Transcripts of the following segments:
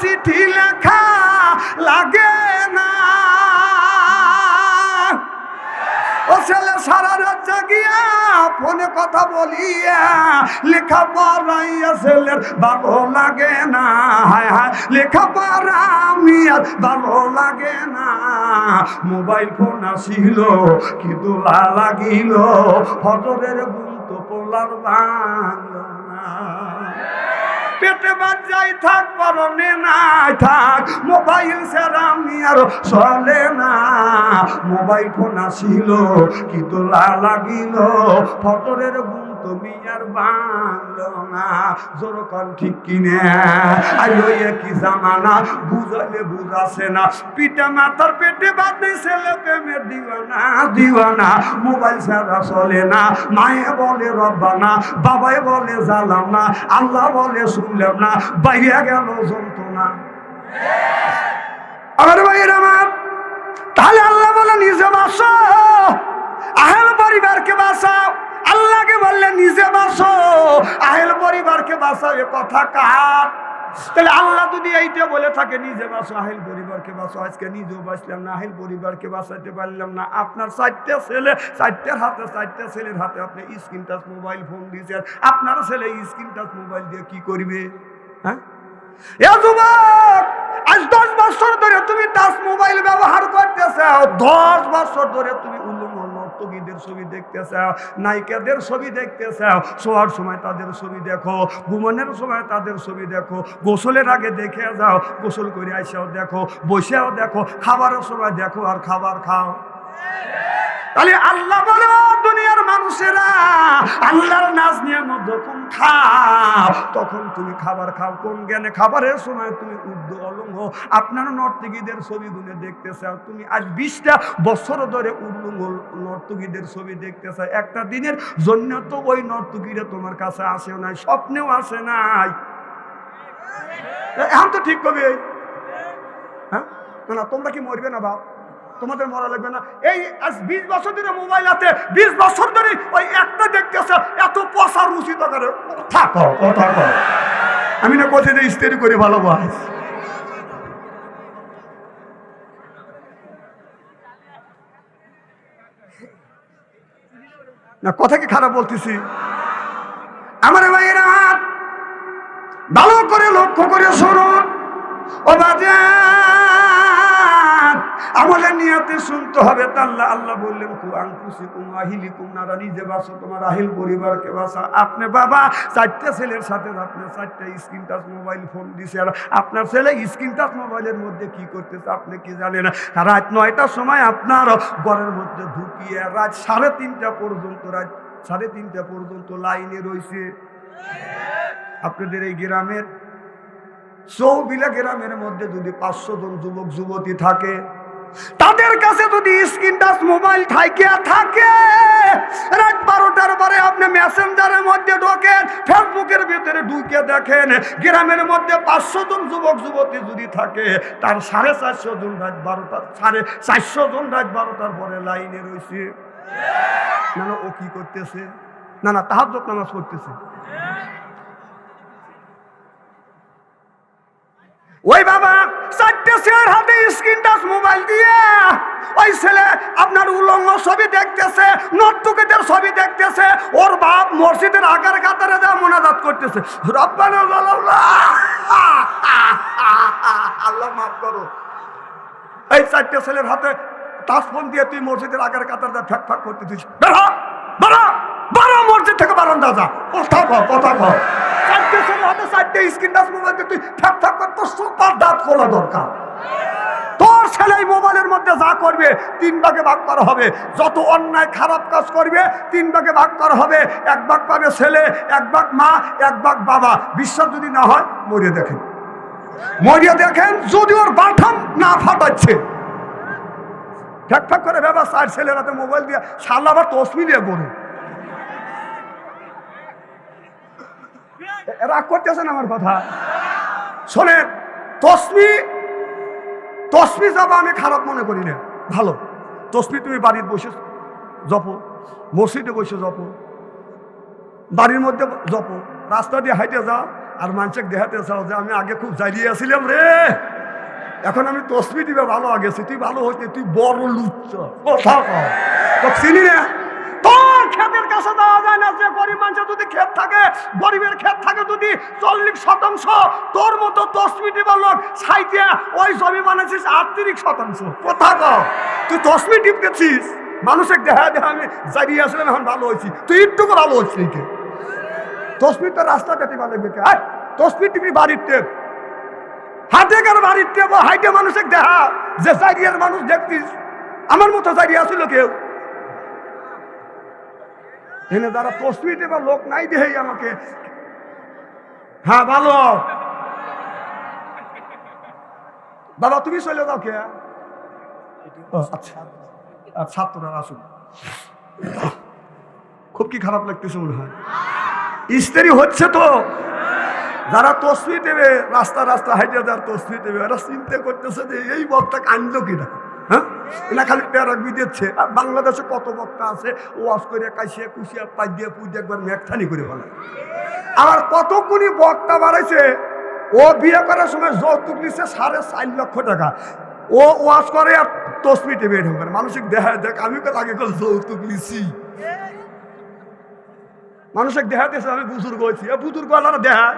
চিঠি লেখা লাগে না। ও ছেলে সারা রাত জাগিয়া ফোনে কথা বলিয়া লেখা পড়াইয়া ছেলের ভালো লাগে না। হায় হায়, লেখা পড়া আমি লাগে না। মোবাইল ফোন আসিল, কি দোলা লাগিল, ফজরের ঘুম তো পোলার বাংল। পেটে বাজাই থাক, পরনে নাই থাক, মোবাইল সেরামি আর চলে না। মোবাইল ফোন আসিল কি তোলা লাগিল, ফটোরের গুণ তুমি আর বাংলো না। জোর কর ঠিক কিনে। আর ওই কি জামানা, বুঝাইলে বুঝাছে না। পিঠা মাথার পেটে বাদে ছেলে প্রেমের দিওয়ানা দিওয়ানা। মোবাইল ছাড়া চলে না। মায়ে বলে, রব্বানা। বাবাই বলে, জ্বালাম না। আল্লাহ বলে, শুনলাম না। বাইরে গেল যন্ত্রণা। আমার ভাইয়ের আমার, তাহলে আল্লাহ বলে, নিজে বাসো আহেল পরিবারকে বাঁচাও। আল্লাহকে বললে, নিজে বাসো আহেল পরিবারকে বাঁচাও, এ কথা কার? তাহলে আল্লাহ যদি এইটা বলে থাকে, নিজে বাঁচো, আহিল পরিবারকে বাঁচো আজকে নিজেও বাঁচলাম না, আহিল পরিবারকে বাঁচাইতে পারলাম না। আপনার চারটে ছেলে, চারটের হাতে, চারটে ছেলের হাতে আপনি স্ক্রিন টাচ মোবাইল ফোন দিয়েছেন। আপনার ছেলে স্ক্রিন টাচ মোবাইল দিয়ে কি করবে? হ্যাঁ? এ যুবক, আজ দশ বছর ধরে তুমি টাচ মোবাইল ব্যবহার করতেছ, দশ বছর ধরে তুমি উলুম দেখতে ছবি দেখতেছ নায়িকাদের ছবি দেখতেছ শোয়ার সময় তাদের ছবি দেখো, ঘুমানোর সময় তাদের ছবি দেখো, গোসলের আগে দেখে যাও, গোসল করে আইসাও দেখো, বসেও দেখো, খাবারের সময় দেখো আর খাবার খাও। তাহলে আল্লাহ বলো দুনিয়ার মানুষেরা আল্লাহর নাচ নিয়ে যখন খাও। তখন তুমি খাবার খাও। কোন জ্ঞানে খাবারের সময় তুমি উর্দু অলঙ্গ? আপনার নর্তকীদের ছবি গুনে দেখতে চাও। তুমি আজ বিশটা বছর ধরে উল্লঙ্গ নর্তকীদের ছবি দেখতে চাও। একটা দিনের জন্য তো ওই নর্তকীরা তোমার কাছে আসেও নাই স্বপ্নেও আসে নাই। এখন তো ঠিক কবি হ্যাঁ? না, তোমরা কি মরবে না বাপ? তোমাদের মরা লাগবে না। এই আজ বিশ বছর ধরে মোবাইল আছে বিশ বছর ধরে ওই একটা এত পশা রুচি করে কথা কও, কথা কও। আমি না কোথায় যে স্ত্রি করে ভালোবাস। না কথা কি খারাপ বলতেছি? আমার ভাইয়েরা ভালো করে লক্ষ্য করে শুনুন। ও বাজার আমলের নিয়াতে শুনতে হবে। তাল্লা আল্লাহ বললেন, কু আংকুসি কুম আহিলি কুম নারা, নিজে বাসো, তোমার আহিল পরিবারকে বাসা। আপনি বাবা, চারটে ছেলের সাথে আপনি চারটে স্ক্রিন টাচ মোবাইল ফোন দিছে আর আপনার ছেলে স্ক্রিন টাচ মোবাইলের মধ্যে কি করতেছে আপনি কি জানেন? রাত নয়টার সময় আপনার ঘরের মধ্যে ঢুকিয়ে রাত সাড়ে তিনটা পর্যন্ত, রাত সাড়ে তিনটা পর্যন্ত লাইনে রয়েছে। আপনাদের এই গ্রামের চৌবিলা গ্রামের মধ্যে যদি পাঁচশো জন যুবক, যুবতী থাকে তাদের কাছে যদি স্ক্রিন টাচ মোবাইল থাকিয়া থাকে, রাত বারোটার পরে আপনি মেসেঞ্জারের মধ্যে ঢোকেন, ফেসবুকের ভিতরে ঢুকে দেখেন, গ্রামের মধ্যে পাঁচশো জন যুবক, যুবতী যদি থাকে, তার সাড়ে চারশো জন রাত বারোটা সাড়ে চারশো জন রাত বারোটার পরে লাইনে রয়েছে। না না ও কি করতেছে? না না তাহার নামাজ করতেছে ওই বাবা, চারটে ছেলের হাতে স্ক্রিন টাচ মোবাইল দিয়ে। ওই ছেলে আপনার উলঙ্গ ছবি দেখতেছে নর্তকীদের ছবি দেখতেছে, ওর বাপ মসজিদের আগার কাতারে যা মোনাজাত করতেছে। আল্লাহ মাফ করো। এই চারটে ছেলের হাতে টাচ ফোন দিয়ে তুই মসজিদের আগার কাতার যা ফ্যাক ফ্যাক করতেছিস। বেরো বেরো বেরো মসজিদ থেকে বারান্দা যা। কথা কর কথা স্ক্রিন টাচ মোবাইল তুই কর তোর দরকার। তোর ছেলে মোবাইলের মধ্যে যা করবে, তিন ভাগে হবে। যত অন্যায় খারাপ কাজ করবে, তিন ভাগে হবে। এক পাবে ছেলে, এক মা, এক বাবা। যদি না হয়, মরিয়ে দেখেন। মরিয়ে দেখেন, যদি ওর বাঠাম না ফাটাচ্ছে। করে ছেলেরা তো মোবাইল দিয়ে শাল আবার তসমি দিয়ে করে রাগ করতেছেন আমার কথা। শোনেন তসমি তসমি যাব আমি খারাপ মনে করি না। ভালো। তসমি তুমি বাড়ির বসে জপো, মসজিদে বসে জপো, বাড়ির মধ্যে জপো, রাস্তা দিয়ে হাইটে যাও আর মানুষকে দেখাতে চাও যে আমি আগে খুব জারিয়ে আসছিলাম রে। এখন আমি তসবি দিবে ভালো আগেছি। তুই ভালো হইতে তুই বড় লুচ্ছ কথা কও। চিনি না? কাছে যাওয়া যায় না যে গরিব মানুষের যদি ক্ষেত থাকে গরিবের ক্ষেত থাকে যদি চল্লিশ শতাংশ তোর মতো তসবি দিবার লোক সাইতে ওই জমি বানাইছিস আটত্রিশ শতাংশ। কথা কও তুই তসবি টিপতেছিস মানুষের দেখা দেখা আমি জারিয়ে আসলাম এখন ভালো হয়েছি। তুই একটুকু ভালো হচ্ছিস কে? তসবি তো রাস্তাটা টিপা লাগবে কে আয়, তসবি টিপি বাড়ির টেপ। হাতে কার বাড়ির টেপ হাইটে মানুষের দেখা যে জারিয়ার মানুষ দেখতিস আমার মতো জারিয়ে আসিল কেউ? এনে যারা তসবি টেপা লোক নাই দেহেই আমাকে। হ্যাঁ ভালো। বাবা, তুমি চলে যাও কে? আচ্ছা। ছাত্ররা আসুন খুব কি খারাপ লাগতেছে মনে হয়। স্ত্রী হচ্ছে তো। যারা তসবি দেবে, রাস্তা রাস্তা হাইটে যারা তসবি দেবে, এরা চিন্তা করতেছে যে এই বক্তা কান্দল কিনা। এরা খালি প্যারাগবি দিচ্ছে। আর বাংলাদেশে কত বক্তা আছে ওয়াশ করে কাশিয়ে পাই দিয়ে একবার করে কতক্ষণই বক্তা বাড়াইছে, ও বিয়ে করার সময় যৌতুক নিচ্ছে সাড়ে চার লক্ষ টাকা। ও ওয়াশ করে আর টেবে এরকম করে মানসিক দেখা দেখ, আমি আগে করে যৌতুক নিছি। মানুষের দেখা দিয়েছে, আমি বুজুর্গ হয়েছি। বুজুর্গ আল্লাহ দেখা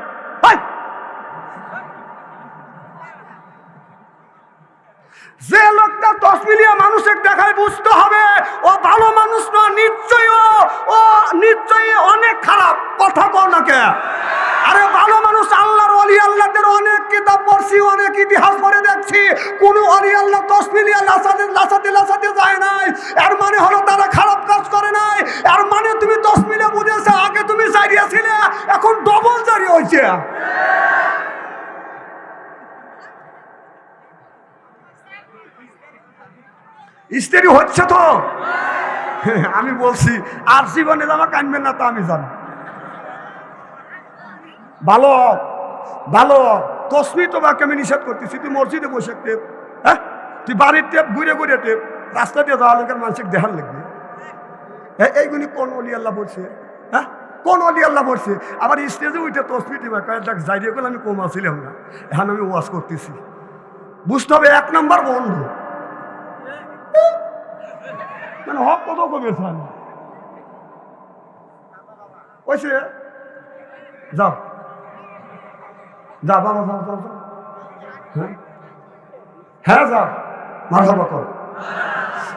যে লোকটা দশ মিলিয়ন মানুষের দেখায় বুঝতে হবে, ও ভালো মানুষ না নিশ্চয়ই ও নিশ্চয়ই অনেক খারাপ। কথা কও না কে? আরে ভালো মানুষ, আল্লাহর অলি আল্লাহদের অনেক কিতাব পড়ছি, অনেক ইতিহাস পড়ে দেখছি। কোন অলি আল্লাহ দশ মিলিয়ন লাসাতে লাসাতে লাসাতে যায় নাই। এর মানে হলো তারা খারাপ কাজ করে নাই। এর মানে তুমি দশ মিলিয়ন বুঝেছে, আগে তুমি চারিয়েছিলে এখন ডবল জারি হয়েছে স্ত্রী হচ্ছে তো। আমি বলছি, আর জীবনে যাওয়া কানবেন না তো আমি জানি। ভালো ভালো তসমি তোমাকে আমি নিষেধ করতেছি। তুই মসজিদে বসে টেপ হ্যাঁ? তুই বাড়ির টেপ, ঘুরে ঘুরে টেপ, রাস্তা দিয়ে যাওয়া লোকের মানুষের দেখার লাগবে। এ- এইগুলি কোন অলি আল্লাহ বলছে হ্যাঁ? কোন অলি আল্লাহ বলছে আবার স্টেজে উঠে তসমি টিপা কয়েক দেখ যাই দিয়ে আমি কম আসছিলাম না। এখন আমি ওয়াশ করতেছি। বুঝতে হবে এক নম্বর বন্ধ। মানে হক কত কমেছে ফান কইছে? যাও। যা, বাবা, যাও যাও যাও। হ্যাঁ? হ্যাঁ যাও। মাথা কর।